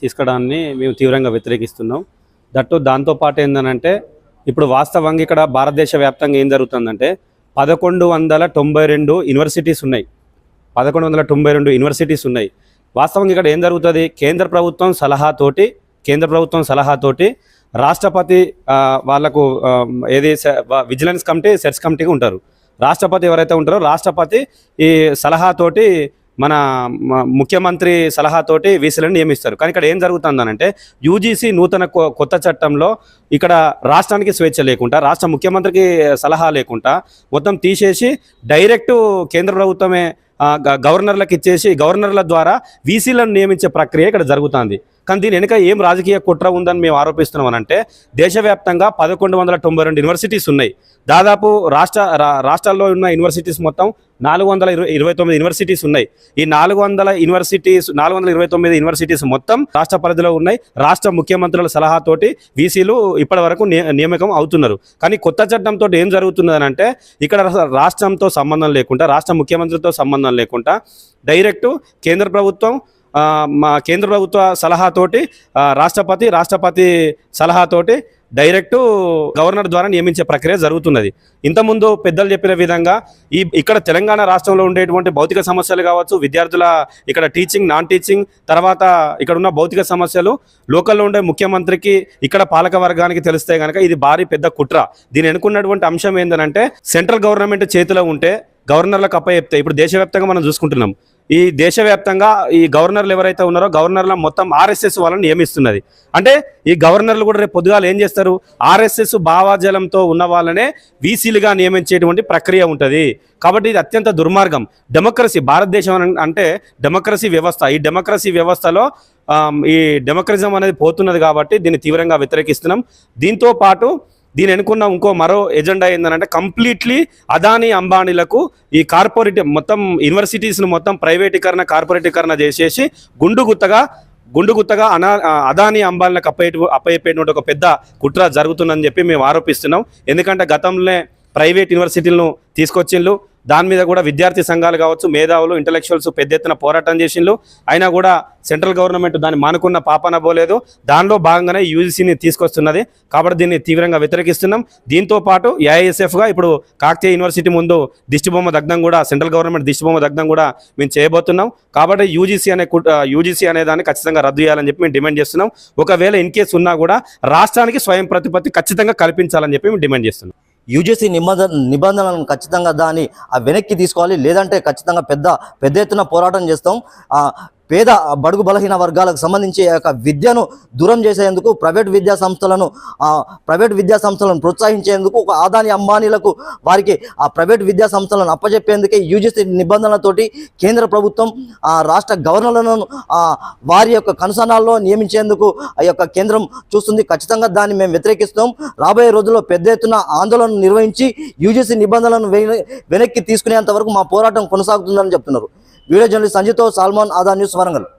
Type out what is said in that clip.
తీసుకోవడాన్ని మేము తీవ్రంగా వ్యతిరేకిస్తున్నాం. దట్టు దాంతోపాటు ఏంటంటే ఇప్పుడు వాస్తవంగా ఇక్కడ భారతదేశ వ్యాప్తంగా ఏం జరుగుతుందంటే పదకొండు వందల తొంభై రెండు యూనివర్సిటీస్ ఉన్నాయి. పదకొండు వందల తొంభై రెండు యూనివర్సిటీస్ ఉన్నాయి. వాస్తవంగా ఇక్కడ ఏం జరుగుతుంది? కేంద్ర ప్రభుత్వం సలహాతోటి కేంద్ర ప్రభుత్వం సలహాతోటి రాష్ట్రపతి వాళ్ళకు ఏది విజిలెన్స్ కమిటీ సెర్చ్ కమిటీగా ఉంటారు. రాష్ట్రపతి ఎవరైతే ఉంటారో రాష్ట్రపతి ఈ సలహాతోటి మన ముఖ్యమంత్రి సలహాతోటి వీసీలను నియమిస్తారు. కానీ ఇక్కడ ఏం జరుగుతుందనంటే యూజీసీ నూతన కొ- కొత్త చట్టంలో ఇక్కడ రాష్ట్రానికి స్వేచ్ఛ లేకుండా రాష్ట్ర ముఖ్యమంత్రికి సలహా లేకుండా మొత్తం తీసేసి డైరెక్ట్ కేంద్ర ప్రభుత్వమే గ- గవర్నర్లకు ఇచ్చేసి గవర్నర్ల ద్వారా వీసీలను నియమించే ప్రక్రియ ఇక్కడ జరుగుతుంది. కానీ దీని వెనుక ఏం రాజకీయ కుట్ర ఉందని మేము ఆరోపిస్తున్నాం అంటే దేశవ్యాప్తంగా పదకొండు వందల తొంభై రెండు యూనివర్సిటీస్ ఉన్నాయి. దాదాపు రాష్ట్ర రాష్ట్రాల్లో ఉన్న యూనివర్సిటీస్ మొత్తం నాలుగు వందల ఇరవై ఇరవై తొమ్మిది యూనివర్సిటీస్ ఉన్నాయి. ఈ నాలుగు వందల యూనివర్సిటీస్ నాలుగు వందల ఇరవై తొమ్మిది యూనివర్సిటీస్ మొత్తం రాష్ట్ర పరిధిలో ఉన్నాయి. రాష్ట్ర ముఖ్యమంత్రుల సలహాతోటి వీసీలు ఇప్పటి వరకు నియ- నియామకం అవుతున్నారు. కానీ కొత్త చట్టంతో ఏం జరుగుతున్నది అంటే ఇక్కడ రాష్ట్రంతో సంబంధం లేకుండా రాష్ట్ర ముఖ్యమంత్రితో సంబంధం లేకుండా డైరెక్ట్ కేంద్ర ప్రభుత్వం మా కేంద్ర ప్రభుత్వ సలహాతోటి రాష్ట్రపతి రాష్ట్రపతి సలహాతోటి డైరెక్ట్ గవర్నర్ ద్వారా నియమించే ప్రక్రియ జరుగుతున్నది. ఇంతకుముందు పెద్దలు చెప్పిన విధంగా ఈ ఇక్కడ తెలంగాణ రాష్ట్రంలో ఉండేటువంటి భౌతిక సమస్యలు కావచ్చు విద్యార్థుల ఇక్కడ టీచింగ్ నాన్ టీచింగ్ తర్వాత ఇక్కడ ఉన్న భౌతిక సమస్యలు లోకల్లో ఉండే ముఖ్యమంత్రికి ఇక్కడ పాలక వర్గానికి తెలిస్తే కనుక ఇది భారీ పెద్ద కుట్ర. దీని ఎన్నుకున్నటువంటి అంశం ఏంటంటే సెంట్రల్ గవర్నమెంట్ చేతిలో ఉంటే గవర్నర్లకు అప్పచెప్తే ఇప్పుడు దేశవ్యాప్తంగా మనం చూసుకుంటున్నాం. ఈ దేశవ్యాప్తంగా ఈ గవర్నర్లు ఎవరైతే ఉన్నారో గవర్నర్ల మొత్తం ఆర్ఎస్ఎస్ వాళ్ళని నియమిస్తున్నది. అంటే ఈ గవర్నర్లు కూడా రేపు పొద్దుగాలు ఏం చేస్తారు? ఆర్ఎస్ఎస్ భావాజలంతో ఉన్న వాళ్ళనే వీసీలుగా నియమించేటువంటి ప్రక్రియ ఉంటుంది. కాబట్టి ఇది అత్యంత దుర్మార్గం. డెమోక్రసీ భారతదేశం అంటే డెమోక్రసీ వ్యవస్థ. ఈ డెమోక్రసీ వ్యవస్థలో ఈ డెమోక్రటిజం అనేది పోతున్నది కాబట్టి దీన్ని తీవ్రంగా వ్యతిరేకిస్తున్నాం. దీంతో పాటు దీని అనుకున్న ఇంకో మరో ఎజెండా ఏంటంటే కంప్లీట్లీ అదానీ అంబానీలకు ఈ కార్పొరేట్ మొత్తం యూనివర్సిటీస్ను మొత్తం ప్రైవేటీకరణ కార్పొరేటీకరణ చేసేసి గుండు గుత్తగా గుండు గుత్తగా అనా అదానీ అంబానీలకు అప్పయ్యే అప్పయ్యేటువంటి ఒక పెద్ద కుట్ర జరుగుతుందని చెప్పి మేము ఆరోపిస్తున్నాం. ఎందుకంటే గతంలోనే ప్రైవేట్ యూనివర్సిటీలను తీసుకొచ్చిండ్రు దాని మీద కూడా విద్యార్థి సంఘాలు కావచ్చు మేధావులు ఇంటలెక్చువల్స్ పెద్ద ఎత్తున పోరాటం చేసిండ్రు అయినా కూడా సెంట్రల్ గవర్నమెంట్ దాన్ని మానుకున్న పాపన పోలేదు. దానిలో భాగంగానే యూజీసీని తీసుకొస్తున్నది. కాబట్టి దీన్ని తీవ్రంగా వ్యతిరేకిస్తున్నాం. దీంతో పాటు ఏఐఎస్ఎఫ్గా ఇప్పుడు కాకతీయ యూనివర్సిటీ ముందు దిష్టిబొమ్మ దగ్ధం కూడా సెంట్రల్ గవర్నమెంట్ దిష్టిబొమ్మ దగ్ధం కూడా మేము చేయబోతున్నాం. కాబట్టి యూజీసీ అనే యూజీసీ అనే దాన్ని ఖచ్చితంగా రద్దు చేయాలని చెప్పి మేము డిమాండ్ చేస్తున్నాం. ఒకవేళ ఇన్ కేసు ఉన్నా కూడా రాష్ట్రానికి స్వయం ప్రతిపత్తి ఖచ్చితంగా కల్పించాలని చెప్పి మేము డిమాండ్ చేస్తున్నాం. యూజీసీ నిబంధన నిబంధనలను ఖచ్చితంగా దాన్ని ఆ వెనక్కి తీసుకోవాలి. లేదంటే ఖచ్చితంగా పెద్ద పెద్ద ఎత్తున పోరాటం చేస్తాం. పేద బడుగు బలహీన వర్గాలకు సంబంధించి యొక్క విద్యను దూరం చేసేందుకు ప్రైవేట్ విద్యా సంస్థలను ప్రైవేట్ విద్యా సంస్థలను ప్రోత్సహించేందుకు ఒక ఆదాని అంబానీలకు వారికి ఆ ప్రైవేట్ విద్యా సంస్థలను అప్పచెప్పేందుకే యూజీసీ నిబంధనలతోటి కేంద్ర ప్రభుత్వం ఆ రాష్ట్ర గవర్నర్లను వారి యొక్క కనుసనాల్లో నియమించేందుకు ఆ యొక్క కేంద్రం చూస్తుంది. ఖచ్చితంగా దాన్ని మేము వ్యతిరేకిస్తాం. రాబోయే రోజుల్లో పెద్ద ఎత్తున ఆందోళన నిర్వహించి యూజీసీ నిబంధనలను వెన- వెనక్కి తీసుకునేంత వరకు మా పోరాటం కొనసాగుతుందని చెప్తున్నారు. వీడియో జర్నలిస్ట్ సంజయ్తో సాల్మాన్ ఆదా న్యూస్ వరంగల్.